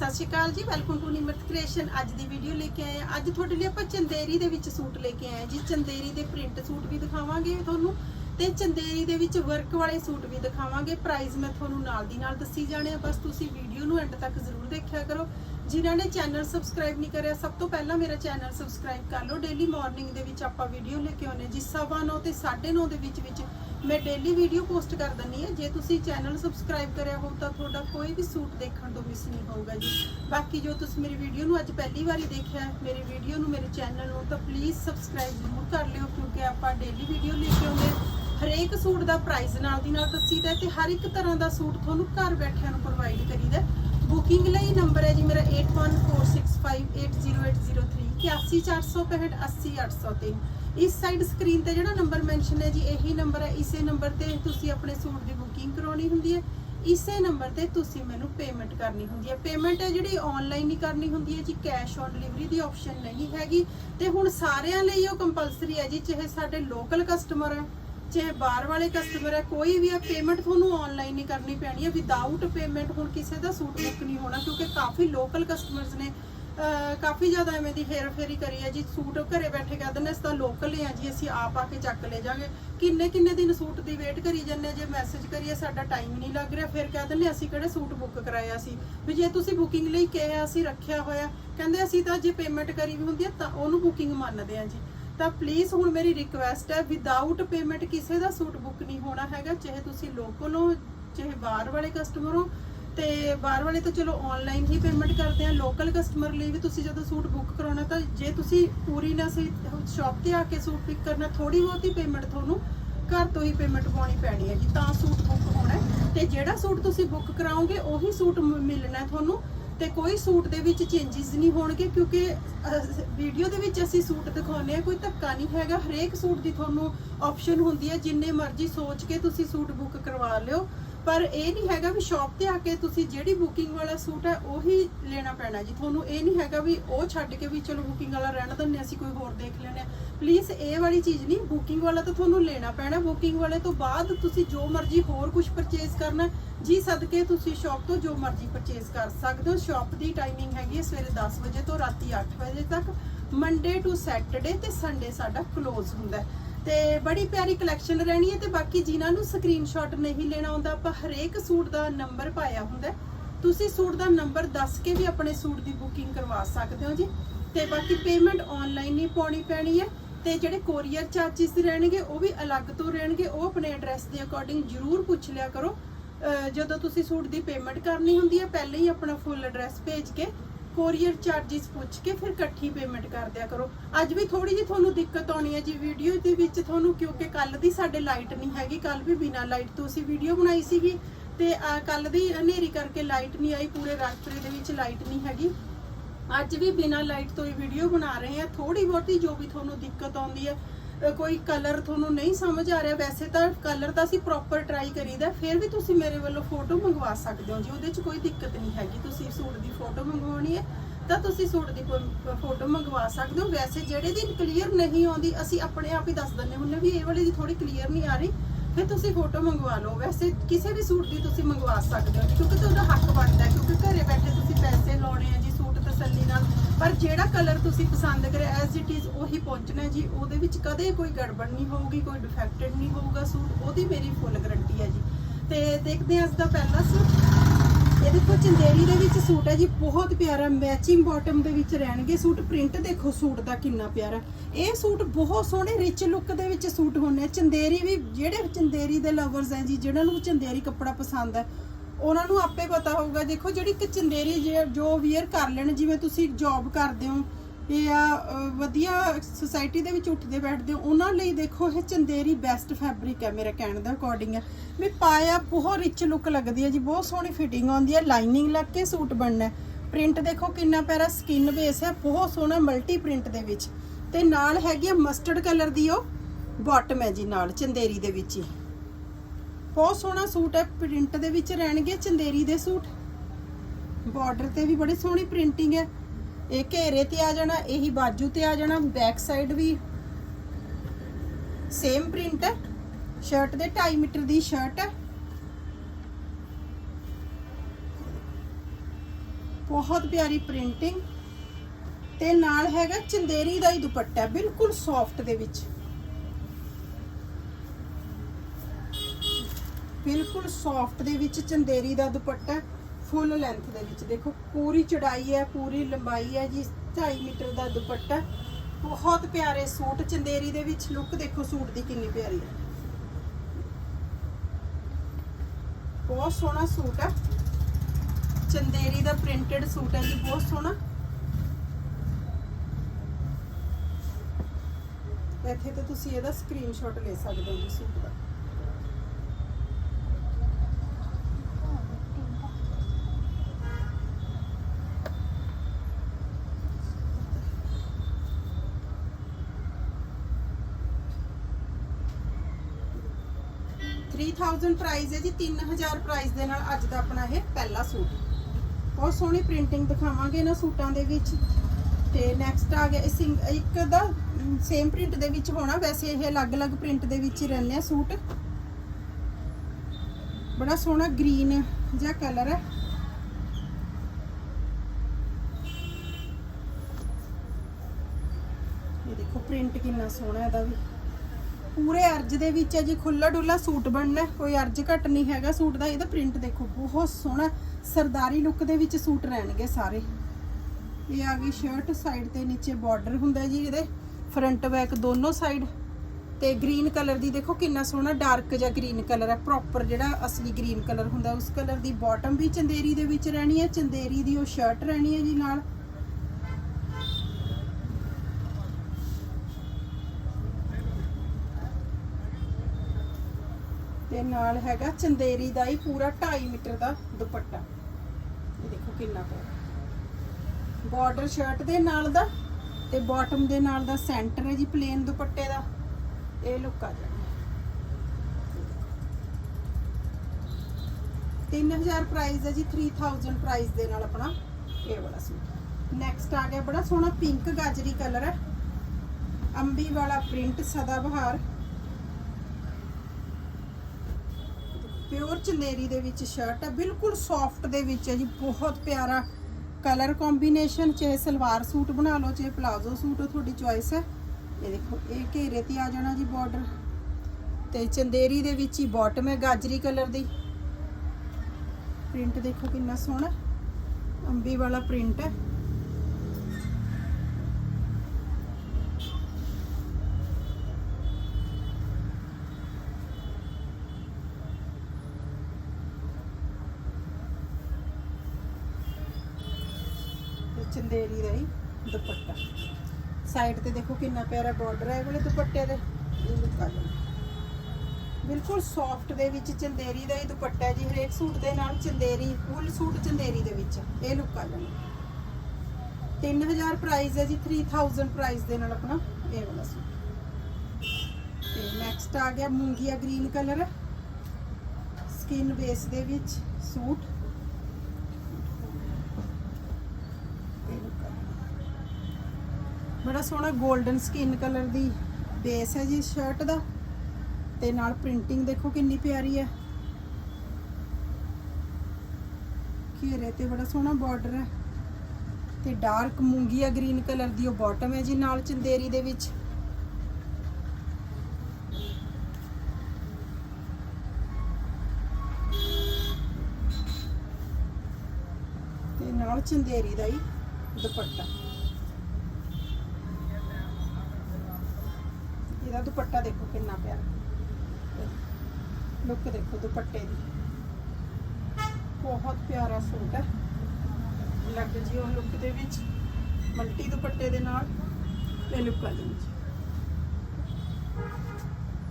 ਸਤਿ ਸ਼੍ਰੀ ਅਕਾਲ ਜੀ welcome to Nimrat creation ਅੱਜ ਦੀ ਵੀਡੀਓ ਲੈ ਕੇ ਆਏ ਹਾਂ। ਅੱਜ ਤੁਹਾਡੇ ਲਈ ਆਪਾਂ ਚੰਦੇਰੀ ਦੇ ਵਿੱਚ ਸੂਟ ਲੈ ਕੇ ਆਏ ਜੀ ਚੰਦੇਰੀ ਦੇ ਪ੍ਰਿੰਟ ਸੂਟ ਵੀ ਦਿਖਾਵਾਂਗੇ ਤੁਹਾਨੂੰ ਤੇ ਚੰਦੇਰੀ ਦੇ ਵਿੱਚ ਵਰਕ ਵਾਲੇ ਸੂਟ ਵੀ ਦਿਖਾਵਾਂਗੇ। ਪ੍ਰਾਈਸ ਮੈਂ ਤੁਹਾਨੂੰ ਨਾਲ ਦੀ ਨਾਲ ਦੱਸੀ ਜਾਣੇ ਆ। ਬਸ ਤੁਸੀਂ ਵੀਡੀਓ ਨੂੰ ਐਂਡ ਤੱਕ ਜ਼ਰੂਰ ਦੇਖਿਆ ਕਰੋ। ਜਿਨ੍ਹਾਂ ਨੇ ਚੈਨਲ ਸਬਸਕ੍ਰਾਈਬ ਨਹੀਂ ਕਰਿਆ, ਸਭ ਤੋਂ ਪਹਿਲਾਂ ਮੇਰਾ ਚੈਨਲ ਸਬਸਕ੍ਰਾਈਬ ਕਰ ਲਓ। ਡੇਲੀ ਮਾਰਨਿੰਗ ਦੇ ਵਿੱਚ ਆਪਾਂ ਵੀਡੀਓ ਲੈ ਕੇ ਆਉਂਦੇ ਹਾਂ। ਜੀ ਸਵਾ ਨੌ ਤੇ 9:30 ਦੇ ਵਿੱਚ ਵਿੱਚ ਮੈਂ ਡੇਲੀ ਵੀਡੀਓ ਪੋਸਟ ਕਰ ਦਿੰਨੀ ਹੈ। ਜੇ ਤੁਸੀਂ ਚੈਨਲ ਸਬਸਕ੍ਰਾਈਬ ਕਰਿਆ ਹੋ ਤਾਂ ਤੁਹਾਡਾ ਕੋਈ ਵੀ ਸੂਟ ਦੇਖਣ ਤੋਂ ਮਿਸ ਨਹੀਂ ਹੋਊਗਾ ਜੀ। ਬਾਕੀ ਜੋ ਤੁਸੀਂ ਮੇਰੀ ਵੀਡੀਓ ਨੂੰ ਅੱਜ ਪਹਿਲੀ ਵਾਰੀ ਦੇਖਿਆ ਮੇਰੀ ਵੀਡੀਓ ਨੂੰ ਮੇਰੇ ਚੈਨਲ ਨੂੰ, ਤਾਂ ਪਲੀਜ਼ ਸਬਸਕ੍ਰਾਈਬ ਜ਼ਰੂਰ ਕਰ ਲਿਓ, ਕਿਉਂਕਿ ਆਪਾਂ ਡੇਲੀ ਵੀਡੀਓ ਲੈ ਕੇ ਆਉਂਦੇ ਹਾਂ। ਹਰੇਕ ਸੂਟ ਦਾ ਪ੍ਰਾਈਸ ਨਾਲ ਦੀ ਨਾਲ ਦੱਸੀਦਾ ਤੇ ਹਰ ਇੱਕ ਤਰ੍ਹਾਂ ਦਾ ਸੂਟ ਤੁਹਾਨੂੰ ਘਰ ਬੈਠਿਆਂ ਨੂੰ ਪ੍ਰੋਵਾਈਡ ਕਰੀਦਾ ਬੁਕਿੰਗ ਲਈ ਨੰਬਰ ਹੈ ਜੀ ਮੇਰਾ 8146580803 81465 80803 ਇਸ ਸਾਈਡ ਸਕਰੀਨ ਤੇ ਜਿਹੜਾ ਨੰਬਰ ਮੈਂਸ਼ਨ ਹੈ ਜੀ, ਇਹੀ ਨੰਬਰ ਹੈ। ਇਸੇ ਨੰਬਰ ਤੇ ਤੁਸੀਂ ਆਪਣੇ ਸੂਟ ਦੀ ਬੁਕਿੰਗ ਕਰਾਉਣੀ ਹੁੰਦੀ ਹੈ। ਇਸੇ ਨੰਬਰ ਤੇ ਤੁਸੀਂ ਮੈਨੂੰ ਪੇਮੈਂਟ ਕਰਨੀ ਹੁੰਦੀ ਹੈ। ਪੇਮੈਂਟ ਹੈ ਜਿਹੜੀ ਆਨਲਾਈਨ ਹੀ ਕਰਨੀ ਹੁੰਦੀ ਹੈ ਜੀ ਕੈਸ਼ ਔਨ ਡਿਲੀਵਰੀ ਦੀ ਆਪਸ਼ਨ ਨਹੀਂ ਹੈਗੀ। ਤੇ ਹੁਣ ਸਾਰਿਆਂ ਲਈ ਉਹ ਕੰਪਲਸਰੀ ਹੈ ਜੀ, ਚਾਹੇ ਸਾਡੇ ਲੋਕਲ ਕਸਟਮਰ ਹੈ, ਚਾਹੇ ਬਾਹਰ ਵਾਲੇ ਕਸਟਮਰ ਹੈ, ਕੋਈ ਵੀ ਹੈ ਪੇਮੈਂਟ ਤੁਹਾਨੂੰ ਆਨਲਾਈਨ ਹੀ ਕਰਨੀ ਪੈਣੀ ਹੈ। ਵਿਦਆਊਟ ਪੇਮੈਂਟ ਹੁਣ ਕਿਸੇ ਦਾ ਸੂਟ ਬੁੱਕ ਨਹੀਂ ਹੋਣਾ, ਕਿਉਂਕਿ ਕਾਫੀ ਲੋਕਲ ਕਸਟਮਰਸ ਨੇ ਕਾਫੀ ਜ਼ਿਆਦਾ ਐਵੇਂ ਦੀ ਹੇਰ ਫੇਰੀ ਕਰੀ ਹੈ ਜੀ ਸੂਟ ਘਰੇ ਬੈਠੇ ਕਹਿ ਦਿੰਦੇ ਅਸੀਂ ਤਾਂ ਲੋਕਲ ਹੀ ਆ ਜੀ ਅਸੀਂ ਆਪ ਆ ਕੇ ਚੱਕ ਲੈ ਜਾਾਂਗੇ। ਕਿੰਨੇ ਕਿੰਨੇ ਦਿਨ ਸੂਟ ਦੀ ਵੇਟ ਕਰੀ ਜਾਂਦੇ ਹਾਂ, ਜੇ ਮੈਸੇਜ ਕਰੀਏ ਸਾਡਾ ਟਾਈਮ ਨਹੀਂ ਲੱਗ ਰਿਹਾ ਫਿਰ ਕਹਿ ਦਿੰਦੇ ਅਸੀਂ ਕਿਹੜੇ ਸੂਟ ਬੁੱਕ ਕਰਾਇਆ ਸੀ? ਵੀ ਜੇ ਤੁਸੀਂ ਬੁਕਿੰਗ ਲਈ ਕਿਹਾ ਅਸੀਂ ਰੱਖਿਆ ਹੋਇਆ। ਕਹਿੰਦੇ ਅਸੀਂ ਤਾਂ ਜੇ ਪੇਮੈਂਟ ਕਰੀ ਵੀ ਹੁੰਦੀ ਹੈ ਤਾਂ ਉਹਨੂੰ ਬੁਕਿੰਗ ਮੰਨਦੇ ਆ ਜੀ। ਤਾਂ ਪਲੀਜ਼ ਹੁਣ ਮੇਰੀ ਰਿਕੁਐਸਟ ਹੈ ਵਿਦਆਊਟ ਪੇਮੈਂਟ ਕਿਸੇ ਦਾ ਸੂਟ ਬੁੱਕ ਨਹੀਂ ਹੋਣਾ ਹੈਗਾ ਚਾਹੇ ਤੁਸੀਂ ਲੋਕਲ ਹੋ ਚਾਹੇ ਬਾਹਰ ਵਾਲੇ ਕਸਟਮਰ ਹੋ ਤੇ ਬਾਹਰ ਵਾਲੇ ਤਾਂ ਚਲੋ ਆਨਲਾਈਨ ਹੀ ਪੇਮੈਂਟ ਕਰਦੇ ਆ। ਲੋਕਲ ਕਸਟਮਰ ਲਈ ਵੀ ਤੁਸੀਂ ਜਦੋਂ ਸੂਟ ਬੁੱਕ ਕਰਾਉਣਾ ਤਾਂ ਜੇ ਤੁਸੀਂ ਪੂਰੀ ਨਾ ਸਹੀ ਸ਼ਾਪ ਤੇ ਆ ਕੇ ਸੂਟ ਪਿਕ ਕਰਨਾ ਥੋੜੀ ਬਹੁਤੀ ਪੇਮੈਂਟ ਤੁਹਾਨੂੰ ਘਰ ਤੋਂ ਹੀ ਪੇਮੈਂਟ ਪਾਉਣੀ ਪੈਣੀ ਹੈ ਜੀ, ਤਾਂ ਸੂਟ ਬੁੱਕ ਹੋਣਾ ਤੇ ਜਿਹੜਾ ਸੂਟ ਤੁਸੀਂ ਬੁੱਕ ਕਰਾਓਗੇ, ਉਹੀ ਸੂਟ ਮਿਲਣਾ ਤੁਹਾਨੂੰ। ਤੇ ਕੋਈ ਸੂਟ ਦੇ ਵਿੱਚ ਚੇਂਜਸ ਨਹੀਂ ਹੋਣਗੇ, ਕਿਉਂਕਿ ਵੀਡੀਓ ਦੇ ਵਿੱਚ ਅਸੀਂ ਸੂਟ ਦਿਖਾਉਂਦੇ ਆ ਕੋਈ ਧੱਕਾ ਨਹੀਂ ਹੈਗਾ। ਹਰੇਕ ਸੂਟ ਦੀ ਤੁਹਾਨੂੰ ਆਪਸ਼ਨ ਹੁੰਦੀ ਹੈ, ਜਿੰਨੇ ਮਰਜ਼ੀ ਸੋਚ ਕੇ ਤੁਸੀਂ ਸੂਟ ਬੁੱਕ ਕਰਵਾ ਲਿਓ। ਪਰ ਇਹ ਨਹੀਂ ਹੈਗਾ ਵੀ ਸ਼ਾਪ ਤੇ ਆ ਕੇ ਤੁਸੀਂ ਜਿਹੜੀ ਬੁਕਿੰਗ ਵਾਲਾ ਸੂਟ ਹੈ ਉਹੀ ਲੈਣਾ ਪੈਣਾ ਜੀ। ਤੁਹਾਨੂੰ ਇਹ ਨਹੀਂ ਹੈਗਾ ਵੀ ਉਹ ਛੱਡ ਕੇ ਵੀ ਚਲੋ ਬੁਕਿੰਗ ਵਾਲਾ ਰਹਿਣ ਦਿੰਦੇ ਅਸੀਂ ਕੋਈ ਹੋਰ ਦੇਖ ਲੈਣੇ ਪਲੀਜ਼ ਇਹ ਵਾਲੀ ਚੀਜ਼ ਨਹੀਂ ਬੁਕਿੰਗ ਵਾਲਾ ਤਾਂ ਤੁਹਾਨੂੰ ਲੈਣਾ ਪੈਣਾ। ਬੁਕਿੰਗ ਵਾਲੇ ਤੋਂ ਬਾਅਦ ਤੁਸੀਂ ਜੋ ਮਰਜ਼ੀ ਹੋਰ ਕੁਝ ਪਰਚੇਸ ਕਰਨਾ ਜੀ ਸਦਕੇ ਤੁਸੀਂ ਸ਼ਾਪ ਤੋਂ ਜੋ ਮਰਜ਼ੀ ਪਰਚੇਸ ਕਰ ਸਕਦੇ ਹੋ। ਸ਼ਾਪ ਦੀ ਟਾਈਮਿੰਗ ਹੈਗੀ ਹੈ ਸਵੇਰੇ 10 ਵਜੇ ਤੋਂ ਰਾਤੀ 8 ਵਜੇ ਤੱਕ ਮੰਡੇ ਟੂ ਸੈਟਰਡੇ ਤੇ ਸੰਡੇ ਸਾਡਾ ਕਲੋਜ਼ ਹੁੰਦਾ ਹੈ। ਤੇ ਬੜੀ ਪਿਆਰੀ ਕਲੈਕਸ਼ਨ ਰਹਿਣੀ ਹੈ ਤੇ ਬਾਕੀ ਜਿਨ੍ਹਾਂ ਨੂੰ ਸਕਰੀਨਸ਼ਾਟ ਨਹੀਂ ਲੈਣਾ ਆਉਂਦਾ, ਆਪਾਂ ਹਰੇਕ ਸੂਟ ਦਾ ਨੰਬਰ ਪਾਇਆ ਹੁੰਦਾ ਤੁਸੀਂ ਸੂਟ ਦਾ ਨੰਬਰ ਦੱਸ ਕੇ ਵੀ ਆਪਣੇ ਸੂਟ ਦੀ ਬੁਕਿੰਗ ਕਰਵਾ ਸਕਦੇ ਹੋ ਜੀ। ਤੇ ਬਾਕੀ ਪੇਮੈਂਟ ਆਨਲਾਈਨ ਹੀ ਪਾਉਣੀ ਪੈਣੀ ਹੈ ਤੇ ਜਿਹੜੇ ਕੋਰੀਅਰ ਚਾਰजेस ਰਹਿਣਗੇ, ਉਹ ਵੀ ਅਲੱਗ ਤੋਂ ਰਹਿਣਗੇ। ਉਹ ਆਪਣੇ ਐਡਰੈਸ ਦੇ ਅਕੋਰਡਿੰਗ ਜਰੂਰ ਪੁੱਛ ਲਿਆ ਕਰੋ। ਜਦੋਂ ਤੁਸੀਂ ਸੂਟ ਦੀ ਪੇਮੈਂਟ ਕਰਨੀ ਹੁੰਦੀ ਹੈ, ਪਹਿਲੇ ਹੀ ਆਪਣਾ ਫੁੱਲ ਐਡਰੈਸ ਭੇਜ ਕੇ ਕੋਰੀਅਰ ਚਾਰजेस ਪੁੱਛ ਕੇ ਫਿਰ ਇਕੱਠੀ ਪੇਮੈਂਟ ਕਰ ਦਿਆ ਕਰੋ। ਅੱਜ ਵੀ ਥੋੜੀ ਜਿਹੀ ਤੁਹਾਨੂੰ ਦਿੱਕਤ ਆਉਣੀ ਹੈ ਜੀ ਵੀਡੀਓ ਦੇ ਵਿੱਚ ਤੁਹਾਨੂੰ, ਕਿਉਂਕਿ ਕੱਲ ਦੀ ਸਾਡੇ ਲਾਈਟ ਨਹੀਂ ਹੈਗੀ। ਕੱਲ ਵੀ ਬਿਨਾ ਲਾਈਟ ਤੋਂ ਅਸੀਂ ਵੀਡੀਓ ਬਣਾਈ ਸੀਗੀ ਤੇ ਕੱਲ ਦੀ ਹਨੇਰੀ ਕਰਕੇ ਲਾਈਟ ਨਹੀਂ ਆਈ, ਪੂਰੇ ਰਾਸਤੇ ਦੇ ਵਿੱਚ ਲਾਈਟ ਨਹੀਂ ਹੈਗੀ। ਅੱਜ ਵੀ ਬਿਨਾ ਲਾਈਟ ਤੋਂ ਹੀ ਵੀਡੀਓ ਬਣਾ ਰਹੇ ਆ ਥੋੜੀ ਬਹੁਤੀ ਜੋ ਵੀ ਤੁਹਾਨੂੰ ਦਿੱਕਤ ਆਉਂਦੀ ਹੈ ਕੋਈ ਕਲਰ ਤੁਹਾਨੂੰ ਨਹੀਂ ਸਮਝ ਆ ਰਿਹਾ, ਵੈਸੇ ਤਾਂ ਕਲਰ ਤਾਂ ਅਸੀਂ ਪ੍ਰੋਪਰ ਟਰਾਈ ਕਰੀਦਾ ਫਿਰ ਵੀ ਤੁਸੀਂ ਮੇਰੇ ਵੱਲੋਂ ਫੋਟੋ ਮੰਗਵਾ ਸਕਦੇ ਹੋ ਜੀ, ਉਹਦੇ 'ਚ ਕੋਈ ਦਿੱਕਤ ਨਹੀਂ ਹੈਗੀ, ਤੁਸੀਂ ਸੂਟ ਦੀ ਫੋਟੋ ਮੰਗਵਾਉਣੀ ਹੈ, ਤਾਂ ਤੁਸੀਂ ਸੂਟ ਦੀ ਫੋਟੋ ਮੰਗਵਾ ਸਕਦੇ ਹੋ, ਵੈਸੇ ਜਿਹੜੇ ਦੀ ਕਲੀਅਰ ਨਹੀਂ ਆਉਂਦੀ, ਅਸੀਂ ਆਪਣੇ ਆਪ ਹੀ ਦੱਸ ਦਿੰਦੇ ਹੁੰਦੇ ਵੀ ਇਹ ਵਾਲੀ ਦੀ ਥੋੜੀ ਕਲੀਅਰ ਨਹੀਂ ਆ ਰਹੀ, ਫਿਰ ਤੁਸੀਂ ਫੋਟੋ ਮੰਗਵਾ ਲਓ, ਵੈਸੇ ਕਿਸੇ ਵੀ ਸੂਟ ਦੀ ਤੁਸੀਂ ਮੰਗਵਾ ਸਕਦੇ ਹੋ ਕਿਉਂਕਿ ਤੁਹਾਡਾ ਹੱਕ ਬਣਦਾ ਕਿਉਂਕਿ ਘਰੇ ਬੈਠੇ ਤੁਸੀਂ ਪੈਸੇ ਲਾਉਣੇ ਆ ਜੀ ਤਸੱਲੀ ਨਾਲ। ਪਰ ਜਿਹੜਾ ਕਲਰ ਤੁਸੀਂ ਪਸੰਦ ਕਰਿਆ ਐਜ਼ ਇਟ ਇਜ਼ ਉਹੀ ਪਹੁੰਚਣਾ ਜੀ। ਉਹਦੇ ਵਿੱਚ ਕਦੇ ਕੋਈ ਗੜਬੜ ਨਹੀਂ ਹੋਊਗੀ, ਕੋਈ ਡਿਫੈਕਟਡ ਨਹੀਂ ਹੋਊਗਾ ਸੂਟ। ਉਹਦੀ ਮੇਰੀ ਫੁੱਲ ਗਾਰੰਟੀ ਹੈ ਜੀ। ਤੇ ਦੇਖਦੇ ਹਾਂ ਅੱਜ ਦਾ ਪਹਿਲਾ ਸੂਟ। ਇਹ ਦੇਖੋ, ਚੰਦੇਰੀ ਦੇ ਵਿੱਚ ਸੂਟ ਹੈ ਜੀ। ਬਹੁਤ ਪਿਆਰਾ ਮੈਚਿੰਗ ਬਾਟਮ ਦੇ ਵਿੱਚ ਰਹਿਣਗੇ ਸੂਟ। ਪ੍ਰਿੰਟ ਦੇਖੋ ਸੂਟ ਦਾ ਕਿੰਨਾ ਪਿਆਰਾ। ਇਹ ਸੂਟ ਬਹੁਤ ਸੋਹਣੇ ਰਿਚ ਲੁੱਕ ਦੇ ਵਿੱਚ ਸੂਟ ਹੁੰਨੇ ਆ। ਚੰਦੇਰੀ ਵੀ, ਜਿਹੜੇ ਚੰਦੇਰੀ ਦੇ ਲਵਰਸ ਹੈ ਜੀ, ਜਿਹਨਾਂ ਨੂੰ ਚੰਦੇਰੀ ਕੱਪੜਾ ਪਸੰਦ ਹੈ ਉਹਨਾਂ ਨੂੰ ਆਪੇ ਪਤਾ ਹੋਊਗਾ, ਦੇਖੋ ਜਿਹੜੀ ਇੱਕ ਚੰਦੇਰੀ ਜੇ- ਜੋ ਵੀਅਰ ਕਰ ਲੈਣ, ਜਿਵੇਂ ਤੁਸੀਂ ਜੌਬ ਕਰਦੇ ਹੋ ਇਹ ਆ ਵਧੀਆ ਸੁਸਾਇਟੀ ਦੇ ਵਿੱਚ ਉੱਠਦੇ ਬੈਠਦੇ ਹੋ, ਉਹਨਾਂ ਲਈ ਦੇਖੋ ਇਹ ਚੰਦੇਰੀ ਬੈਸਟ ਫੈਬਰਿਕ ਹੈ ਮੇਰਾ ਕਹਿਣ ਦਾ ਅਕੋਰਡਿੰਗ ਹੈ। ਵੀ ਪਾਇਆ ਬਹੁਤ ਰਿਚ ਲੁੱਕ ਲੱਗਦੀ ਹੈ ਜੀ, ਬਹੁਤ ਸੋਹਣੀ ਫਿਟਿੰਗ ਆਉਂਦੀ ਹੈ ਲਾਈਨਿੰਗ ਲੱਗ ਕੇ ਸੂਟ ਬਣਨਾ ਪ੍ਰਿੰਟ ਦੇਖੋ ਕਿੰਨਾ ਪਿਆਰਾ ਸਕਿਨ ਬੇਸ ਹੈ, ਬਹੁਤ ਸੋਹਣਾ ਮਲਟੀ ਪ੍ਰਿੰਟ ਦੇ ਵਿੱਚ। ਤੇ ਨਾਲ ਹੈਗੀ ਆ ਮਸਟਰਡ ਕਲਰ ਦੀ ਉਹ ਬਾਟਮ ਹੈ ਜੀ, ਨਾਲ ਚੰਦੇਰੀ ਦੇ ਵਿੱਚ ਹੀ। ਬਹੁਤ ਸੋਹਣਾ ਸੂਟ ਹੈ, ਪ੍ਰਿੰਟ ਦੇ ਵਿੱਚ ਰਹਿਣਗੇ, ਚੰਦੇਰੀ ਦੇ ਸੂਟ। ਬਾਰਡਰ ਤੇ ਵੀ ਬੜੀ ਸੋਹਣੀ ਪ੍ਰਿੰਟਿੰਗ ਹੈ। ਇਹ ਘੇਰੇ ਤੇ ਆ ਜਾਣਾ, ਇਹੀ ਬਾਜੂ ਤੇ ਆ ਜਾਣਾ, ਬੈਕ ਸਾਈਡ ਵੀ। ਸੇਮ ਪ੍ਰਿੰਟ ਹੈ, ਸ਼ਰਟ ਦੇ 2.5 ਮੀਟਰ ਦੀ ਸ਼ਰਟ ਹੈ। ਬਹੁਤ ਪਿਆਰੀ ਪ੍ਰਿੰਟਿੰਗ। ਤੇ ਨਾਲ ਹੈਗਾ ਚੰਦੇਰੀ ਦਾ ਹੀ ਦੁਪੱਟਾ, ਬਿਲਕੁਲ ਸੌਫਟ ਦੇ ਵਿੱਚ। ਬਿਲਕੁਲ ਸੌਫਟ ਦੇ ਵਿੱਚ ਚੰਦੇਰੀ ਦਾ ਦੁਪੱਟਾ ਫੁੱਲ ਲੈਂਥ ਦੇ ਵਿੱਚ। ਦੇਖੋ, ਪੂਰੀ ਚੜਾਈ ਹੈ, ਪੂਰੀ ਲੰਬਾਈ ਹੈ ਜੀ 2.5 ਮੀਟਰ ਦਾ ਦੁਪੱਟਾ। ਬਹੁਤ ਪਿਆਰੇ ਸੂਟ ਚੰਦੇਰੀ ਦੇ ਵਿੱਚ। ਲੁੱਕ ਦੇਖੋ ਸੂਟ ਦੀ ਕਿੰਨੀ ਪਿਆਰੀ ਹੈ। ਬਹੁਤ ਸੋਹਣਾ ਸੂਟ ਹੈ। ਚੰਦੇਰੀ ਦਾ ਪ੍ਰਿੰਟਡ ਸੂਟ ਹੈ ਜੀ, ਬਹੁਤ ਸੋਹਣਾ। ਇੱਥੇ ਤੇ ਤੁਸੀਂ ਇਹਦਾ ਸਕਰੀਨਸ਼ਾਟ ਲੈ ਸਕਦੇ ਹੋ ਜੀ ਸੂਟ ਦਾ। 3000 ਪ੍ਰਾਈਸ ਹੈ ਜੀ 3000 ਪ੍ਰਾਈਸ ਦੇ ਨਾਲ ਅੱਜ ਦਾ ਆਪਣਾ ਇਹ ਪਹਿਲਾ ਸੂਟ। ਬਹੁਤ ਸੋਹਣੀ ਪ੍ਰਿੰਟਿੰਗ ਦਿਖਾਵਾਂਗੇ ਨਾ ਸੂਟਾਂ ਦੇ ਵਿੱਚ। ਤੇ ਨੈਕਸਟ ਆ ਗਿਆ, ਇਹ ਸਿੰਗ- ਇੱਕ ਦਾ ਸੇਮ ਪ੍ਰਿੰਟ ਦੇ ਵਿੱਚ ਹੋਣਾ, ਵੈਸੇ ਇਹ ਅਲੱਗ-ਅਲੱਗ ਪ੍ਰਿੰਟ ਦੇ ਵਿੱਚ ਹੀ ਰਹਿੰਦੇ ਆ ਸੂਟ। ਬੜਾ ਸੋਹਣਾ ਗ੍ਰੀਨ ਜਿਹਾ ਕਲਰ ਹੈ। ਇਹ ਦੇਖੋ ਪ੍ਰਿੰਟ ਕਿੰਨਾ ਸੋਹਣਾ ਇਹਦਾ ਵੀ। ਪੂਰੇ ਅਰਜ ਦੇ ਵਿੱਚ ਹੈ ਜੀ ਖੁੱਲਾ ਡੁੱਲਾ ਸੂਟ ਬਣਨਾ ਕੋਈ ਅਰਜ ਘਟ ਨਹੀਂ ਹੈਗਾ ਸੂਟ ਦਾ, ਇਹਦਾ ਪ੍ਰਿੰਟ ਦੇਖੋ, ਬਹੁਤ ਸੋਹਣਾ ਸਰਦਾਰੀ ਲੁੱਕ ਦੇ ਵਿੱਚ ਸੂਟ ਰਹਿਣਗੇ ਸਾਰੇ। ਇਹ ਆ ਗਈ ਸ਼ਰਟ ਸਾਈਡ ਤੇ ਨੀਚੇ ਬਾਰਡਰ ਹੁੰਦਾ ਜੀ ਇਹਦੇ ਫਰੰਟ ਬੈਕ ਦੋਨੋਂ ਸਾਈਡ ਤੇ ਗ੍ਰੀਨ ਕਲਰ ਦੀ ਦੇਖੋ ਕਿੰਨਾ ਸੋਹਣਾ ਡਾਰਕ ਜਿਹਾ ਗ੍ਰੀਨ ਕਲਰ ਹੈ ਪ੍ਰੋਪਰ ਜਿਹੜਾ ਅਸਲੀ ਗ੍ਰੀਨ ਕਲਰ ਹੁੰਦਾ, ਉਸ ਕਲਰ ਦੀ ਬਾਟਮ ਵੀ ਚੰਦੇਰੀ ਦੇ ਵਿੱਚ ਰਹਿਣੀ ਹੈ, ਚੰਦੇਰੀ ਦੀ ਉਹ ਸ਼ਰਟ ਰਹਿਣੀ ਹੈ ਜੀ ਨਾਲ। ਤੇ ਨਾਲ ਹੈਗਾ ਚੰਦੇਰੀ ਦਾ ਹੀ ਪੂਰਾ 2.5 ਮੀਟਰ ਦਾ ਦੁਪੱਟਾ। ਇਹ ਦੇਖੋ ਕਿੰਨਾ ਪਿਆਰਾ ਬਾਰਡਰ ਸ਼ਰਟ ਦੇ ਨਾਲ ਦਾ ਤੇ ਬਾਟਮ ਦੇ ਨਾਲ ਦਾ ਸੈਂਟਰ ਹੈ ਜੀ ਪਲੇਨ ਦੁਪੱਟੇ ਦਾ। ਇਹ ਲੁੱਕ ਆ ਜਾਣਾ। 3000 ਪ੍ਰਾਈਸ ਹੈ ਜੀ 3000 ਪ੍ਰਾਈਸ ਦੇ ਨਾਲ ਆਪਣਾ ਇਹ ਵਾਲਾ ਸੂਟ। ਨੈਕਸਟ ਆ ਗਿਆ ਬੜਾ ਸੋਹਣਾ ਪਿੰਕ ਗਾਜਰੀ ਕਲਰ ਹੈ। ਅੰਬੀ ਵਾਲਾ ਪ੍ਰਿੰਟ ਸਦਾ ਬਹਾਰ ਪਿਓਰ ਚੰਦੇਰੀ ਦੇ ਵਿੱਚ ਸ਼ਰਟ ਹੈ, ਬਿਲਕੁਲ ਸੌਫਟ ਦੇ ਵਿੱਚ ਹੈ ਜੀ, ਬਹੁਤ ਪਿਆਰਾ ਕਲਰ ਕੰਬੀਨੇਸ਼ਨ ਚਾਹੇ ਸਲਵਾਰ ਸੂਟ ਬਣਾ ਲਓ, ਚਾਹੇ ਪਲਾਜ਼ੋ ਸੂਟ, ਤੁਹਾਡੀ ਚੁਆਇਸ ਹੈ। ਇਹ ਦੇਖੋ, ਇਹ ਘੇਰੇ ਤੇ ਆ ਜਾਣਾ ਜੀ ਬਾਰਡਰ ਤੇ ਚੰਦੇਰੀ ਦੇ ਵਿੱਚ ਹੀ ਬਾਟਮ ਹੈ, ਗਾਜਰੀ ਕਲਰ ਦੀ। ਪ੍ਰਿੰਟ ਦੇਖੋ ਕਿੰਨਾ ਸੋਹਣਾ, ਅੰਬੀ ਵਾਲਾ ਪ੍ਰਿੰਟ ਹੈ। ਚੰਦੇਰੀ ਦਾ ਹੀ ਦੁਪੱਟਾ। ਸਾਈਡ ਤੇ ਦੇਖੋ ਕਿੰਨਾ ਪਿਆਰਾ ਬਾਰਡਰ ਹੈ ਵਾਲੇ ਦੁਪੱਟੇ ਦੇ। ਬਿਲਕੁਲ ਸੌਫਟ ਦੇ ਵਿੱਚ ਚੰਦੇਰੀ ਦਾ ਹੀ ਦੁਪੱਟਾ ਹੈ ਜੀ, ਹਰੇਕ ਸੂਟ ਦੇ ਨਾਲ ਚੰਦੇਰੀ ਫੁੱਲ ਸੂਟ ਚੰਦੇਰੀ ਦੇ ਵਿੱਚ। ਇਹ ਲੁੱਕ ਆ ਜਾਣਾ 3000 ਪ੍ਰਾਈਸ ਹੈ ਜੀ 3000 ਪ੍ਰਾਈਸ ਦੇ ਨਾਲ ਆਪਣਾ ਇਹ ਵਾਲਾ ਸੂਟ। ਤੇ ਨੈਕਸਟ ਆ ਗਿਆ, ਮੂੰਗੀਆ ਗ੍ਰੀਨ ਕਲਰ ਸਕਿਨ ਬੇਸ ਦੇ ਵਿੱਚ ਸੂਟ ਇਹ look ਆ ਜਾਣਾ। ਬੜਾ ਸੋਹਣਾ 골ਡਨ ਸਕਿਨ ਕਲਰ ਦੀ ਬੇਸ ਹੈ ਜੀ ਸ਼ਰਟ ਦਾ। ਤੇ ਨਾਲ ਪ੍ਰਿੰਟਿੰਗ ਦੇਖੋ ਕਿੰਨੀ ਪਿਆਰੀ ਹੈ। ਘੇਰੇ ਤੇ ਬੜਾ ਸੋਹਣਾ ਬਾਰਡਰ ਹੈ। ਤੇ ਡਾਰਕ ਮੂੰਗੀਆ ਗ੍ਰੀਨ ਕਲਰ ਦੀ ਉਹ ਬਾਟਮ ਹੈ ਜੀ ਨਾਲ ਚੰਦੇਰੀ ਦੇ ਵਿੱਚ। ਤੇ ਨਾਲ ਚੰਦੇਰੀ ਦਾ ਹੀ ਦੁਪੱਟਾ। ਇਹਦਾ ਦੁਪੱਟਾ ਦੇਖੋ ਕਿੰਨਾ ਪਿਆਰਾ। ਲੁੱਕ ਦੇਖੋ ਦੁਪੱਟੇ ਦੀ। ਬਹੁਤ ਪਿਆਰਾ ਸੂਟ ਹੈ। ਲੱਗ ਜੀ ਉਹ ਲੁੱਕ ਦੇ ਵਿੱਚ ਮਲਟੀ ਦੁਪੱਟੇ ਦੇ ਨਾਲ ਇਹ ਲੁੱਕ ਆ ਜੀ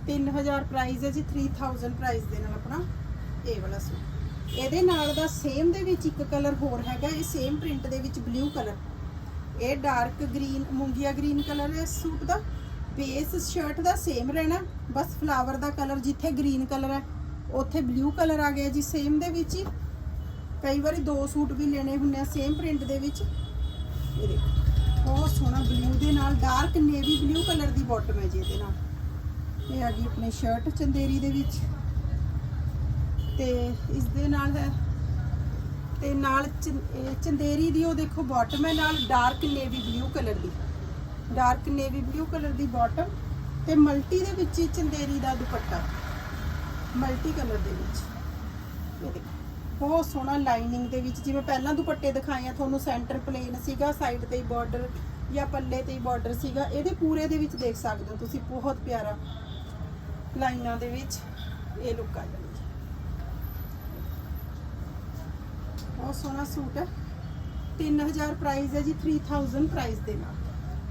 3000 ਪ੍ਰਾਈਸ ਹੈ ਜੀ 3000 ਪ੍ਰਾਈਸ ਦੇ ਨਾਲ ਆਪਣਾ ਇਹ ਵਾਲਾ ਸੂਟ। ਇਹਦੇ ਨਾਲ ਦਾ ਸੇਮ ਦੇ ਵਿੱਚ ਇੱਕ ਕਲਰ ਹੋਰ ਹੈਗਾ, ਇਹ ਸੇਮ ਪ੍ਰਿੰਟ ਦੇ ਵਿੱਚ ਬਲੂ ਕਲਰ ਇਹ ਡਾਰਕ ਗ੍ਰੀਨ ਮੂੰਗੀਆ ਗ੍ਰੀਨ ਕਲਰ ਹੈ ਸੂਟ ਦਾ। ਬੇਸ ਸ਼ਰਟ ਦਾ ਸੇਮ ਰਹਿਣਾ, ਬਸ ਫਲਾਵਰ ਦਾ ਕਲਰ ਜਿੱਥੇ ਗ੍ਰੀਨ ਕਲਰ ਹੈ, ਉੱਥੇ ਬਲੂ ਕਲਰ ਆ ਗਿਆ ਜੀ ਸੇਮ ਦੇ ਵਿੱਚ ਹੀ। ਕਈ ਵਾਰੀ ਦੋ ਸੂਟ ਵੀ ਲੈਣੇ ਹੁੰਦੇ ਆ ਸੇਮ ਪ੍ਰਿੰਟ ਦੇ ਵਿੱਚ। ਇਹ ਦੇਖੋ, ਬਹੁਤ ਸੋਹਣਾ ਬਲੂ ਦੇ ਨਾਲ ਡਾਰਕ ਨੇਵੀ ਬਲੂ ਕਲਰ ਦੀ ਬਾਟਮ ਹੈ ਜੀ ਇਹਦੇ ਨਾਲ। ਇਹ ਆ ਗਈ ਆਪਣੀ ਸ਼ਰਟ ਚੰਦੇਰੀ ਦੇ ਵਿੱਚ। ਤੇ ਇਸ ਦੇ ਨਾਲ ਹੈ, ਤੇ ਨਾਲ ਚੰ- ਇਹ ਚੰਦੇਰੀ ਦੀ ਉਹ ਦੇਖੋ ਬਾਟਮ ਹੈ, ਨਾਲ ਡਾਰਕ ਨੇਵੀ ਬਲੂ ਕਲਰ ਦੀ। ਡਾਰਕ ਨੇਵੀ ਬਲੂ ਕਲਰ ਦੀ ਬਾਟਮ ਤੇ ਮਲਟੀ ਦੇ ਵਿੱਚ ਹੀ ਚੰਦੇਰੀ ਦਾ ਦੁਪੱਟਾ। ਮਲਟੀ ਕਲਰ ਦੇ ਵਿੱਚ। ਇਹ ਦੇਖੋ, ਬਹੁਤ ਸੋਹਣਾ ਲਾਈਨਿੰਗ ਦੇ ਵਿੱਚ ਜਿਵੇਂ ਪਹਿਲਾਂ ਦੁਪੱਟੇ ਦਿਖਾਏ ਆ ਤੁਹਾਨੂੰ ਸੈਂਟਰ ਪਲੇਨ ਸੀਗਾ, ਸਾਈਡ ਤੇ ਹੀ ਬਾਰਡਰ ਜਾਂ ਪੱਲੇ ਤੇ ਹੀ ਬਾਰਡਰ ਸੀਗਾ, ਇਹਦੇ ਪੂਰੇ ਦੇ ਵਿੱਚ ਦੇਖ ਸਕਦੇ ਹੋ ਤੁਸੀਂ, ਬਹੁਤ ਪਿਆਰਾ ਲਾਈਨਾਂ ਦੇ ਵਿੱਚ ਇਹ ਲੁੱਕ ਆ ਜਾਂਦੀ ਹੈ। ਬਹੁਤ ਸੋਹਣਾ ਸੂਟ ਹੈ। 3000 ਪ੍ਰਾਈਸ ਹੈ ਜੀ 3000 ਪ੍ਰਾਈਸ ਦੇ ਨਾਲ।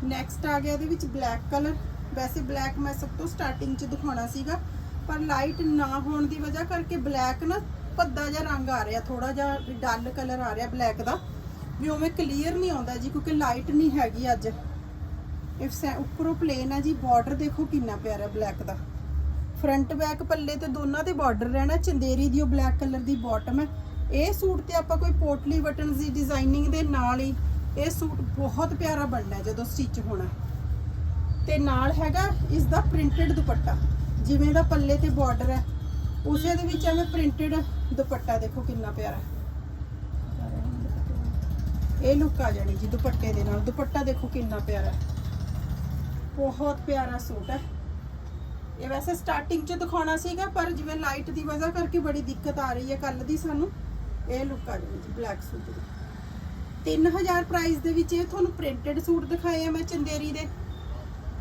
ਨੈਕਸਟ ਆ ਗਿਆ ਇਹਦੇ ਵਿੱਚ ਬਲੈਕ ਕਲਰ ਵੈਸੇ ਬਲੈਕ ਮੈਂ ਸਭ ਤੋਂ ਸਟਾਰਟਿੰਗ 'ਚ ਦਿਖਾਉਣਾ ਸੀਗਾ, ਪਰ ਲਾਈਟ ਨਾ ਹੋਣ ਦੀ ਵਜ੍ਹਾ ਕਰਕੇ ਬਲੈਕ ਨਾ ਭੱਦਾ ਜਿਹਾ ਰੰਗ ਆ ਰਿਹਾ ਥੋੜਾ ਜਿਹਾ ਡਲ ਕਲਰ ਆ ਰਿਹਾ ਬਲੈਕ ਦਾ। ਵੀ ਉਵੇਂ ਕਲੀਅਰ ਨਹੀਂ ਆਉਂਦਾ ਜੀ, ਕਿਉਂਕਿ ਲਾਈਟ ਨਹੀਂ ਹੈਗੀ ਅੱਜ। ਇਫ ਸੈ, ਉੱਪਰੋਂ ਪਲੇਨ ਹੈ ਜੀ ਬਾਰਡਰ ਦੇਖੋ ਕਿੰਨਾ ਪਿਆਰਾ ਬਲੈਕ ਦਾ। ਫਰੰਟ ਬੈਕ ਪੱਲੇ ਤੇ ਦੋਨਾਂ ਤੇ ਬਾਰਡਰ ਰਹਿਣਾ, ਚੰਦੇਰੀ ਦੀ ਉਹ ਬਲੈਕ ਕਲਰ ਦੀ ਬਾਟਮ ਹੈ ਇਹ ਸੂਟ ਤੇ ਆਪਾਂ ਕੋਈ ਪੋਟਲੀ ਬਟਨਸ ਦੀ ਡਿਜ਼ਾਈਨਿੰਗ ਦੇ ਨਾਲ ਹੀ ਇਹ ਸੂਟ ਬਹੁਤ ਪਿਆਰਾ ਬਣਨਾ ਜਦੋਂ ਸਟਿਚ ਹੋਣਾ ਤੇ ਨਾਲ ਹੈਗਾ ਇਸ ਦਾ ਪ੍ਰਿੰਟਡ ਦੁਪੱਟਾ। ਜਿਵੇਂ ਦਾ ਪੱਲੇ ਤੇ ਬਾਰਡਰ ਹੈ, ਉਸੇ ਦੇ ਵਿੱਚ ਐਵੇਂ ਪ੍ਰਿੰਟਡ ਦੁਪੱਟਾ ਦੇਖੋ ਕਿੰਨਾ ਪਿਆਰਾ ਇਹ ਲੁੱਕ ਆ ਜਾਣੀ ਜੀ ਦੁਪੱਟੇ ਦੇ ਨਾਲ। ਦੁਪੱਟਾ ਦੇਖੋ ਕਿੰਨਾ ਪਿਆਰਾ ਬਹੁਤ ਪਿਆਰਾ ਸੂਟ ਹੈ। ਇਹ ਵੈਸੇ ਸਟਾਰਟਿੰਗ 'ਚ ਦਿਖਾਉਣਾ ਸੀਗਾ, ਪਰ ਜਿਵੇਂ ਲਾਈਟ ਦੀ ਵਜ੍ਹਾ ਕਰਕੇ ਬੜੀ ਦਿੱਕਤ ਆ ਰਹੀ ਹੈ ਕੱਲ ਦੀ ਸਾਨੂੰ। ਇਹ ਲੁੱਕ ਆ ਜਾਣੀ ਜੀ ਬਲੈਕ ਸੂਟ ਦੀ। 3000 ਪ੍ਰਾਈਸ ਦੇ ਵਿੱਚ ਇਹ ਤੁਹਾਨੂੰ ਪ੍ਰਿੰਟਡ ਸੂਟ ਦਿਖਾਏ ਆ ਮੈਂ ਚੰਦੇਰੀ ਦੇ।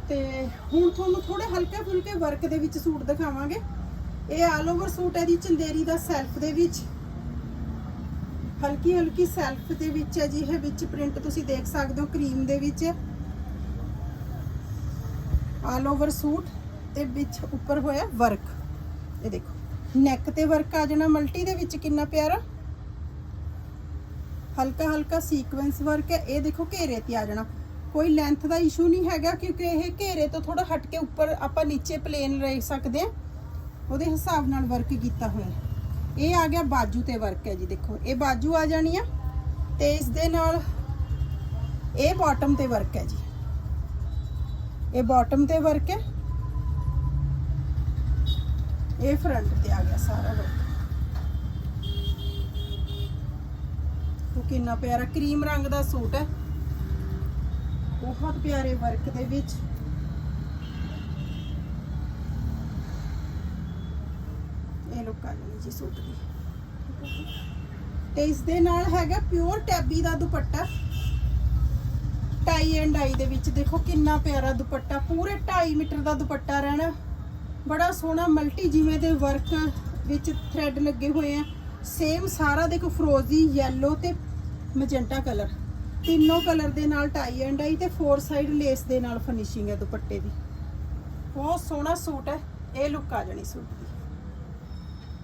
ਤੇ ਹੁਣ ਤੁਹਾਨੂੰ ਥੋੜੇ ਹਲਕੇ ਫੁਲਕੇ ਵਰਕ ਦੇ ਵਿੱਚ ਸੂਟ ਦਿਖਾਵਾਂਗੇ। ਇਹ ਆਲ ਓਵਰ ਸੂਟ ਹੈ ਜੀ ਚੰਦੇਰੀ ਦਾ ਸੈਲਫ ਦੇ ਵਿੱਚ। ਹਲਕੀ ਹਲਕੀ ਸੈਲਫ ਦੇ ਵਿੱਚ ਹੈ ਜੀ, ਇਹ ਵਿੱਚ ਪ੍ਰਿੰਟ ਤੁਸੀਂ ਦੇਖ ਸਕਦੇ ਹੋ ਕਰੀਮ ਦੇ ਵਿੱਚ। ਆਲ ਓਵਰ ਸੂਟ ਤੇ ਵਿੱਚ ਉੱਪਰ ਹੋਇਆ ਵਰਕ ਇਹ ਦੇਖੋ ਨੈਕ ਤੇ ਵਰਕ ਆ ਜਾਣਾ ਮਲਟੀ ਦੇ ਵਿੱਚ ਕਿੰਨਾ ਪਿਆਰਾ। ਹਲਕਾ ਹਲਕਾ ਸੀਕੁਐਂਸ ਵਰਕ ਹੈ ਇਹ ਦੇਖੋ ਘੇਰੇ ਤੇ ਆ ਜਾਣਾ। ਕੋਈ ਲੈਂਥ ਦਾ ਇਸ਼ੂ ਨਹੀਂ ਹੈਗਾ ਕਿਉਂਕਿ ਇਹ ਘੇਰੇ ਤੋਂ ਥੋੜਾ ਹਟ ਕੇ ਉੱਪਰ ਆਪਾਂ ਨੀਚੇ ਪਲੇਨ ਰਹਿ ਸਕਦੇ ਆ ਉਹਦੇ ਹਿਸਾਬ ਨਾਲ ਵਰਕ ਕੀਤਾ ਹੋਇਆ ਇਹ ਆ ਗਿਆ ਬਾਜੂ ਤੇ ਵਰਕ ਹੈ ਜੀ ਦੇਖੋ। ਇਹ ਬਾਜੂ ਆ ਜਾਣੀ ਆ ਤੇ ਇਸ ਦੇ ਨਾਲ ਇਹ ਬਾਟਮ ਤੇ ਵਰਕ ਹੈ ਜੀ। ਇਹ ਬਾਟਮ ਤੇ ਵਰਕ ਹੈ। ਇਹ ਫਰੰਟ ਤੇ ਆ ਗਿਆ ਸਾਰਾ ਵਰਕ ਉਹ ਕਿੰਨਾ ਪਿਆਰਾ ਕਰੀਮ ਰੰਗ ਦਾ ਸੂਟ ਹੈ। ਬਹੁਤ ਪਿਆਰੇ ਵਰਕ ਦੇ ਵਿੱਚ। ਇਹ ਲੁੱਕ ਆ ਜੀ ਸੂਟ ਦੀ। ਤੇ ਇਸ ਦੇ ਨਾਲ ਹੈਗਾ pure ਟੈਬੀ the dupatta. Tie and I ਦੇ ਵਿੱਚ ਦੇਖੋ ਕਿੰਨਾ ਪਿਆਰਾ ਦੁਪੱਟਾ, ਪੂਰੇ 2.5 ਮੀਟਰ ਦਾ ਦੁਪੱਟਾ ਰਹਿਣਾ। ਬੜਾ ਸੋਹਣਾ ਮਲਟੀ ਜਿਵੇਂ ਦੇ ਵਰਕ ਵਿੱਚ ਥ੍ਰੈਡ ਲੱਗੇ ਹੋਏ ਆ। ਸੇਮ ਸਾਰਾ ਦੇਖੋ ਫਰੋਜ਼ੀ ਯੈਲੋ ਤੇ ਮੈਜੈਂਟਾ ਕਲਰ ਤਿੰਨੋਂ ਕਲਰ ਦੇ ਨਾਲ ਟਾਈ ਐਂਡ ਆਈ ਤੇ ਫੋਰ ਸਾਈਡ ਲੇਸ ਦੇ ਨਾਲ ਫਿਨਿਸ਼ਿੰਗ ਹੈ ਦੁਪੱਟੇ ਦੀ। ਬਹੁਤ ਸੋਹਣਾ ਸੂਟ ਹੈ, ਇਹ ਲੁੱਕ ਆ ਜਾਣੀ ਸੂਟ ਦੀ।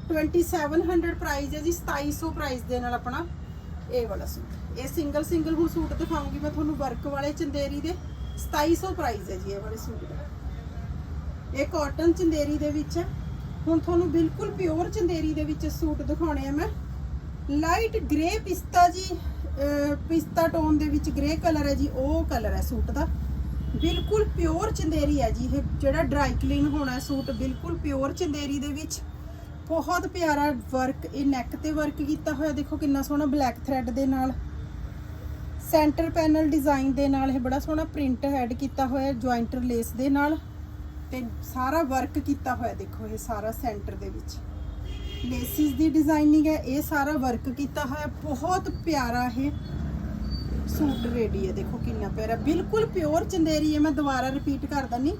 2700 ਪ੍ਰਾਈਸ ਹੈ ਜੀ 2700 ਪ੍ਰਾਈਸ ਦੇ ਨਾਲ ਆਪਣਾ ਇਹ ਵਾਲਾ ਸੂਟ। ਇਹ ਸਿੰਗਲ ਸਿੰਗਲ ਹੁਣ ਸੂਟ ਦਿਖਾਉਂਗੀ ਮੈਂ ਤੁਹਾਨੂੰ ਵਰਕ ਵਾਲੇ ਚੰਦੇਰੀ ਦੇ। 2700 ਪ੍ਰਾਈਸ ਹੈ ਜੀ ਇਹ ਵਾਲੇ ਸੂਟ ਦਾ। ਇਹ ਕਾਟਨ ਚੰਦੇਰੀ ਦੇ ਵਿੱਚ ਹੈ। ਹੁਣ ਤੁਹਾਨੂੰ ਬਿਲਕੁਲ ਪਿਓਰ ਚੰਦੇਰੀ ਦੇ ਵਿੱਚ ਸੂਟ ਦਿਖਾਉਣੇ ਆ ਮੈਂ। ਲਾਈਟ ਗ੍ਰੇ ਪਿਸਤਾ ਜੀ ਪਿਸਤਾ ਟੋਨ ਦੇ ਵਿੱਚ ਗ੍ਰੇ ਕਲਰ ਹੈ ਜੀ, ਉਹ ਕਲਰ ਹੈ ਸੂਟ ਦਾ। ਬਿਲਕੁਲ ਪਿਓਰ ਚੰਦੇਰੀ ਹੈ ਜੀ ਇਹ, ਜਿਹੜਾ ਡਰਾਈ ਕਲੀਨ ਹੋਣਾ ਸੂਟ, ਬਿਲਕੁਲ ਪਿਓਰ ਚੰਦੇਰੀ ਦੇ ਵਿੱਚ। ਬਹੁਤ ਪਿਆਰਾ ਵਰਕ ਇਹ ਨੈਕ ਤੇ ਵਰਕ ਕੀਤਾ ਹੋਇਆ, ਦੇਖੋ ਕਿੰਨਾ ਸੋਹਣਾ ਬਲੈਕ ਥ੍ਰੈਡ ਦੇ ਨਾਲ। ਸੈਂਟਰ ਪੈਨਲ ਡਿਜ਼ਾਈਨ ਦੇ ਨਾਲ ਇਹ ਬੜਾ ਸੋਹਣਾ ਪ੍ਰਿੰਟ ਐਡ ਕੀਤਾ ਹੋਇਆ ਜੁਆਇੰਟਰ ਲੇਸ ਦੇ ਨਾਲ। ਤੇ ਸਾਰਾ ਵਰਕ ਕੀਤਾ ਹੋਇਆ ਦੇਖੋ ਇਹ ਸਾਰਾ ਸੈਂਟਰ ਦੇ ਵਿੱਚ। ਲੇਸਿਸ ਦੀ ਡਿਜ਼ਾਈਨਿੰਗ ਹੈ, ਇਹ ਸਾਰਾ ਵਰਕ ਕੀਤਾ ਹੋਇਆ, ਬਹੁਤ ਪਿਆਰਾ ਇਹ ਸੂਟ ਰੈਡੀ ਹੈ। ਦੇਖੋ ਕਿੰਨਾ ਪਿਆਰਾ, ਬਿਲਕੁਲ ਪਿਓਰ ਚੰਦੇਰੀ ਹੈ, ਮੈਂ ਦੁਬਾਰਾ ਰਿਪੀਟ ਕਰ ਦਨੀ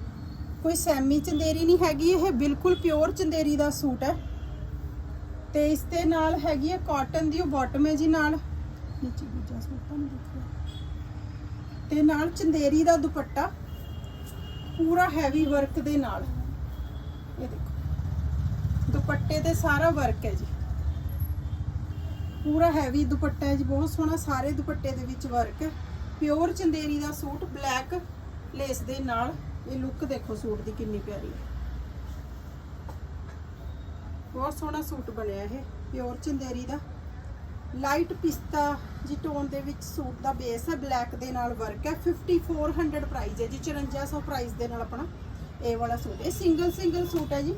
ਕੋਈ ਸੈਮੀ ਚੰਦੇਰੀ ਨਹੀਂ ਹੈਗੀ, ਇਹ ਬਿਲਕੁਲ ਪਿਓਰ ਚੰਦੇਰੀ ਦਾ ਸੂਟ ਹੈ। ਤੇ ਇਸ ਦੇ ਨਾਲ ਹੈਗੀ ਹੈ ਕਾਟਨ ਦੀ, ਉਹ ਬਾਟਮ ਹੈ ਜੀ ਨਾਲ। ਨੀਚੇ ਦੂਜਾ ਸੂਟ ਤੁਹਾਨੂੰ ਦਿਖਿਆ ਤੇ ਨਾਲ ਚੰਦੇਰੀ ਦਾ ਦੁਪੱਟਾ। ਪੂਰਾ ਹੈਵੀ ਵਰਕ ਦੇ ਨਾਲ। ਇਹ ਦੇਖੋ। ਦੁਪੱਟੇ ਤੇ ਸਾਰਾ ਵਰਕ ਹੈ ਜੀ। ਪੂਰਾ ਹੈਵੀ ਦੁਪੱਟਾ ਹੈ ਜੀ, ਬਹੁਤ ਸੋਹਣਾ ਸਾਰੇ ਦੁਪੱਟੇ ਦੇ ਵਿੱਚ ਵਰਕ ਹੈ। ਪਿਓਰ ਚੰਦੇਰੀ ਦਾ ਸੂਟ ਬਲੈਕ ਲੇਸ ਦੇ ਨਾਲ। ਇਹ ਲੁੱਕ ਦੇਖੋ ਸੂਟ ਦੀ ਕਿੰਨੀ ਪਿਆਰੀ ਹੈ। ਬਹੁਤ ਸੋਹਣਾ ਸੂਟ ਬਣਿਆ ਇਹ ਪਿਓਰ ਚੰਦੇਰੀ ਦਾ। ਲਾਈਟ ਪਿਸਤਾ ਜੀ ਟੋਨ ਦੇ ਵਿੱਚ ਸੂਟ ਦਾ ਬੇਸ ਹੈ, ਬਲੈਕ ਦੇ ਨਾਲ ਵਰਕ ਹੈ। 5400 ਪ੍ਰਾਈਸ ਹੈ ਜੀ 5400 ਪ੍ਰਾਈਸ ਦੇ ਨਾਲ ਆਪਣਾ ਇਹ ਵਾਲਾ ਸੂਟ। ਇਹ ਸਿੰਗਲ ਸਿੰਗਲ ਸੂਟ ਹੈ ਜੀ।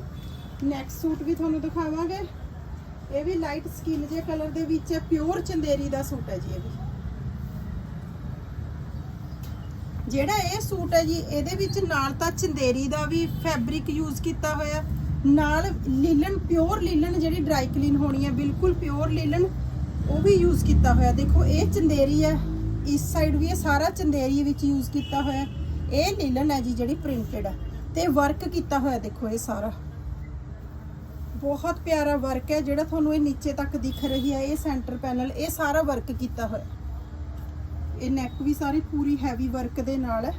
ਨੈਕਸਟ ਸੂਟ ਵੀ ਤੁਹਾਨੂੰ ਦਿਖਾਵਾਂਗੇ। ਇਹ ਵੀ ਲਾਈਟ ਸਕਿਨ ਜੇ ਕਲਰ ਦੇ ਵਿੱਚ ਹੈ ਪਿਓਰ ਚੰਦੇਰੀ ਦਾ ਸੂਟ ਹੈ ਜੀ ਇਹ ਵੀ। ਜਿਹੜਾ ਇਹ ਸੂਟ ਹੈ ਜੀ, ਇਹਦੇ ਵਿੱਚ ਨਾਲ ਤਾਂ ਚੰਦੇਰੀ ਦਾ ਵੀ ਫੈਬਰਿਕ ਯੂਜ਼ ਕੀਤਾ ਹੋਇਆ। ਨਾਲ ਲੀਲਨ ਪਿਓਰ ਲੀਲਨ ਜਿਹੜੀ ਡਰਾਈ ਕਲੀਨ ਹੋਣੀ ਹੈ, ਬਿਲਕੁਲ ਪਿਓਰ ਲੀਲਨ ਉਹ ਵੀ ਯੂਜ਼ ਕੀਤਾ ਹੋਇਆ। ਦੇਖੋ, ਇਹ ਚੰਦੇਰੀ ਹੈ। ਇਸ ਸਾਈਡ ਵੀ ਇਹ ਸਾਰਾ ਚੰਦੇਰੀ ਵਿੱਚ ਯੂਜ਼ ਕੀਤਾ ਹੋਇਆ। ਇਹ ਲੀਲਨ ਹੈ ਜੀ, ਜਿਹੜੀ ਪ੍ਰਿੰਟਡ ਹੈ। ਤੇ ਵਰਕ ਕੀਤਾ ਹੋਇਆ ਦੇਖੋ ਇਹ ਸਾਰਾ। ਬਹੁਤ ਪਿਆਰਾ ਵਰਕ ਹੈ, ਜਿਹੜਾ ਤੁਹਾਨੂੰ ਇਹ ਨੀਚੇ ਤੱਕ ਦਿਖ ਰਹੀ ਹੈ, ਇਹ ਸੈਂਟਰ ਪੈਨਲ ਇਹ ਸਾਰਾ ਵਰਕ ਕੀਤਾ ਹੋਇਆ। ਇਹ ਨੈਕ ਵੀ ਸਾਰੀ ਪੂਰੀ ਹੈਵੀ ਵਰਕ ਦੇ ਨਾਲ ਹੈ।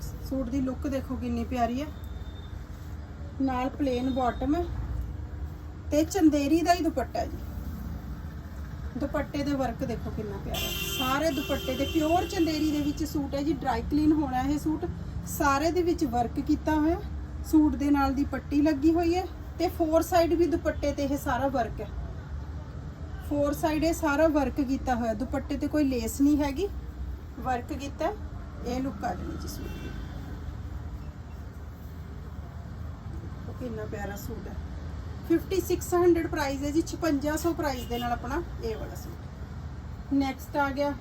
ਸੂਟ ਦੀ ਲੁੱਕ ਦੇਖੋ ਕਿੰਨੀ ਪਿਆਰੀ ਹੈ। ਨਾਲ ਪਲੇਨ ਬਾਟਮ ਹੈ। ਤੇ ਚੰਦੇਰੀ ਦਾ ਹੀ ਦੁਪੱਟਾ ਜੀ। ਦੁਪੱਟੇ ਦੇ ਵਰਕ ਦੇਖੋ ਕਿੰਨਾ ਪਿਆਰਾ। ਸਾਰੇ ਦੁਪੱਟੇ ਦੇ ਪਿਓਰ ਚੰਦੇਰੀ ਦੇ ਵਿੱਚ ਸੂਟ ਹੈ ਜੀ ਡਰਾਈ ਕਲੀਨ ਹੋਣਾ ਇਹ ਸੂਟ। ਸਾਰੇ ਦੇ ਵਿੱਚ ਵਰਕ ਕੀਤਾ ਹੋਇਆ ਸੂਟ ਦੇ ਨਾਲ ਦੀ ਪੱਟੀ ਲੱਗੀ ਹੋਈ ਹੈ ਤੇ ਫੋਰ ਸਾਈਡ ਵੀ ਦੁਪੱਟੇ ਤੇ ਇਹ ਸਾਰਾ ਵਰਕ ਹੈ। ਫੋਰ ਸਾਈਡ ਇਹ ਸਾਰਾ ਵਰਕ ਕੀਤਾ ਹੋਇਆ। ਦੁਪੱਟੇ ਤੇ ਕੋਈ ਲੇਸ ਨਹੀਂ ਹੈਗੀ। ਵਰਕ ਕੀਤਾ ਇਹ ਲੁੱਕ ਆ ਜਾਣੀ ਜੀ ਸੂਟ ਦੀ। ਕਿੰਨਾ ਪਿਆਰਾ ਸੂਟ ਹੈ। 5600 ਪ੍ਰਾਈਸ ਹੈ ਜੀ 5600 ਪ੍ਰਾਈਸ ਦੇ ਨਾਲ ਆਪਣਾ ਇਹ ਵਾਲਾ ਸੂਟ। ਨੈਕਸਟ ਆ ਗਿਆ।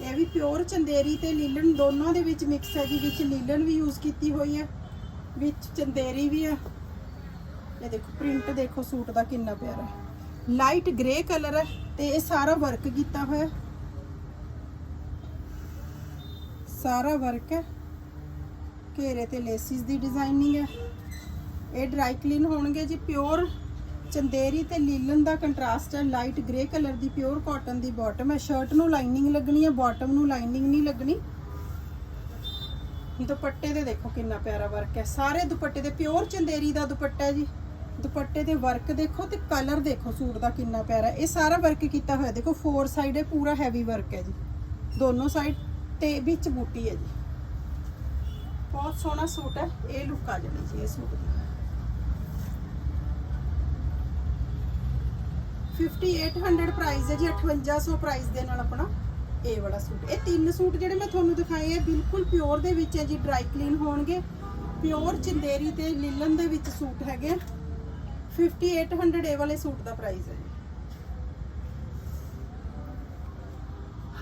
ਇਹ ਵੀ ਪਿਓਰ ਚੰਦੇਰੀ ਤੇ ਲੀਲਨ ਦੋਨਾਂ ਦੇ ਵਿੱਚ ਮਿਕਸ ਹੈ ਜੀ, ਵਿੱਚ ਲੀਲਨ ਵੀ ਯੂਜ਼ ਕੀਤੀ ਹੋਈ ਹੈ, ਵਿੱਚ ਚੰਦੇਰੀ ਵੀ ਹੈ। ਇਹ ਦੇਖੋ ਪ੍ਰਿੰਟ ਦੇਖੋ ਸੂਟ ਦਾ ਕਿੰਨਾ ਪਿਆਰਾ ਹੈ। ਲਾਈਟ ਗ੍ਰੇ ਕਲਰ ਹੈ ਤੇ ਇਹ ਸਾਰਾ ਵਰਕ ਕੀਤਾ ਹੋਇਆ ਸਾਰਾ ਵਰਕ ਹੈ। ਘੇਰੇ ਤੇ ਲੇਸਿਸ ਦੀ ਡਿਜ਼ਾਈਨਿੰਗ ਹੈ। ਇਹ ਡਰਾਈ ਕਲੀਨ ਹੋਣਗੇ ਜੀ ਪਿਓਰ ਚੰਦੇਰੀ ਤੇ ਲੀਲਨ ਦਾ ਕੰਟਰਾਸਟ ਹੈ ਲਾਈਟ ਗ੍ਰੇ ਕਲਰ ਦੀ ਪਿਓਰ ਕਾਟਨ ਦੀ ਬਾਟਮ ਹੈ। ਸ਼ਰਟ ਨੂੰ ਲਾਈਨਿੰਗ ਲੱਗਣੀ ਹੈ ਬਾਟਮ ਨੂੰ ਲਾਈਨਿੰਗ ਨਹੀਂ ਲੱਗਣੀ। ਦੁਪੱਟੇ ਦੇ ਦੇਖੋ ਕਿੰਨਾ ਪਿਆਰਾ ਵਰਕ ਹੈ। ਸਾਰੇ ਦੁਪੱਟੇ ਦੇ ਪਿਓਰ ਚੰਦੇਰੀ ਦਾ ਦੁਪੱਟਾ ਹੈ ਜੀ। ਦੁਪੱਟੇ ਦੇ ਵਰਕ ਦੇਖੋ ਤੇ ਕਲਰ ਦੇਖੋ ਸੂਟ ਦਾ ਕਿੰਨਾ ਪਿਆਰਾ ਇਹ ਸਾਰਾ ਵਰਕ ਕੀਤਾ ਹੋਇਆ, ਦੇਖੋ ਫੋਰ ਸਾਈਡ ਹੈ, ਪੂਰਾ ਹੈਵੀ ਵਰਕ ਹੈ ਜੀ। ਦੋਨੋਂ ਸਾਈਡ ਤੇ ਵਿੱਚ ਬੂਟੀ ਹੈ ਜੀ। ਬਹੁਤ ਸੋਹਣਾ ਸੂਟ ਹੈ, ਇਹ ਲੁੱਕ ਆ ਜਾਣੀ ਜੀ, ਇਹ ਸੂਟ ਦੀ। 5800 ਪ੍ਰਾਈਸ ਹੈ ਜੀ 5800 ਪ੍ਰਾਈਸ ਦੇ ਨਾਲ ਆਪਣਾ ਇਹ ਵਾਲਾ ਸੂਟ। ਇਹ ਤਿੰਨ ਸੂਟ ਜਿਹੜੇ ਮੈਂ ਤੁਹਾਨੂੰ ਦਿਖਾਏ ਆ ਬਿਲਕੁਲ ਪਿਓਰ ਦੇ ਵਿੱਚ ਹੈ ਜੀ ਡਰਾਈ ਕਲੀਨ ਹੋਣਗੇ। ਪਿਓਰ ਚੰਦੇਰੀ ਤੇ ਲੀਲਨ ਦੇ ਵਿੱਚ ਸੂਟ ਹੈਗੇ 5800 ਇਹ ਵਾਲੇ ਸੂਟ ਦਾ ਪ੍ਰਾਈਸ ਹੈ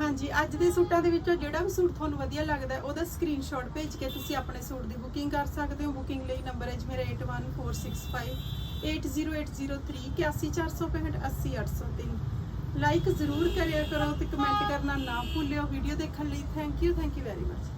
ਹਾਂਜੀ, ਅੱਜ ਦੇ ਸੂਟਾਂ ਦੇ ਵਿੱਚੋਂ ਜਿਹੜਾ ਵੀ ਸੂਟ ਤੁਹਾਨੂੰ ਵਧੀਆ ਲੱਗਦਾ ਹੈ, ਉਹਦਾ ਸਕਰੀਨਸ਼ਾਟ ਭੇਜ ਕੇ ਤੁਸੀਂ ਆਪਣੇ ਸੂਟ ਦੀ ਬੁਕਿੰਗ ਕਰ ਸਕਦੇ ਹੋ। ਬੁਕਿੰਗ ਲਈ ਨੰਬਰ ਹੈ ਜੀ, ਮੇਰਾ 8146580803 81465 80803 ਲਾਈਕ ਜ਼ਰੂਰ ਕਰਿਆ ਕਰੋ ਤੇ ਕਮੈਂਟ ਕਰਨਾ ਨਾ ਭੁੱਲਿਓ ਵੀਡੀਓ ਦੇਖਣ ਲਈ thank you thank you very much